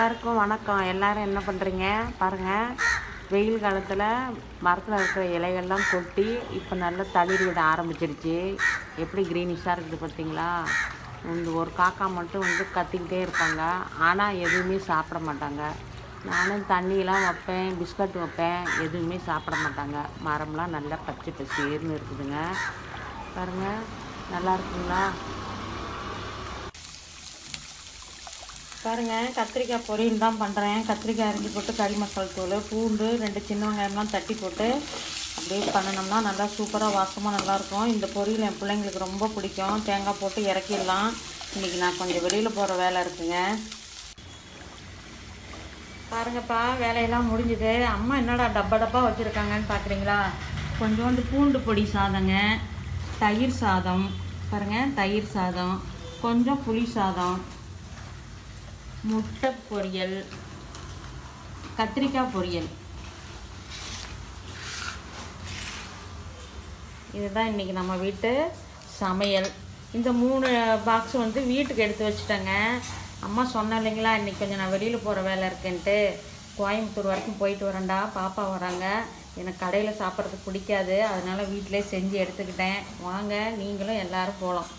எல்லாருக்கும் வணக்கம். எல்லாரும் என்ன பண்ணுறீங்க பாருங்கள் வெயில் காலத்தில் மரத்தில் இருக்கிற இலைகள்லாம் கொட்டி இப்போ நல்லா தளிர் விட ஆரம்பிச்சிருச்சு. எப்படி க்ரீனிஷாக இருக்குது பார்த்தீங்களா இந்த ஒரு காக்கா மட்டும் வந்து கத்திக்கிட்டே இருப்பாங்க. ஆனால் எதுவுமே சாப்பிட மாட்டாங்க. நானும் தண்ணியெலாம் வைப்பேன் பிஸ்கட் வைப்பேன். எதுவுமே சாப்பிட மாட்டாங்க. மரம்லாம் நல்லா பச்சை பசேர்னு இருக்குதுங்க. பாருங்கள் நல்லா இருக்குங்களா? பாருங்க கத்திரிக்காய் பொரியல் தான் பண்ணுறேன் கத்திரிக்காய் அரிஞ்சு போட்டு கறி மசால் தூள் பூண்டு ரெண்டு சின்ன வெங்காயம்லாம் தட்டி போட்டு அப்படியே பண்ணினோம்னா நல்லா சூப்பராக வாசமாக நல்லாயிருக்கும் இந்த பொரியல் என் பிள்ளைங்களுக்கு ரொம்ப பிடிக்கும். தேங்காய் போட்டு இறக்கிடலாம். இன்றைக்கி நான் கொஞ்சம் வெளியில் போகிற வேலை இருக்குங்க. பாருங்கப்பா வேலையெல்லாம் முடிஞ்சுது. அம்மா என்னடா டப்பா டப்பா வச்சுருக்காங்கன்னு பார்க்குறீங்களா கொஞ்சோண்டு பூண்டு பொடி சாதங்க தயிர் சாதம். பாருங்கள் தயிர் சாதம் கொஞ்சம் புளி சாதம். முட்டை பொரியல் கத்திரிக்காய் பொரியல். இதுதான் இன்றைக்கி நம்ம வீட்டு சமையல். இந்த மூணு பாக்ஸ் வந்து வீட்டுக்கு எடுத்து வச்சுட்டேங்க. அம்மா சொன்ன இல்லைங்களா இன்றைக்கி கொஞ்சம் நான் வெளியில் போகிற வேலை இருக்கேன்ட்டு. கோயம்புத்தூர் வரைக்கும் போயிட்டு வரேன்டா பாப்பா வராங்க. எனக்கு கடையில் சாப்பிட்றதுக்கு பிடிக்காது. அதனால் வீட்டிலே செஞ்சு எடுத்துக்கிட்டேன். வாங்க நீங்களும் எல்லோரும் போகலாம்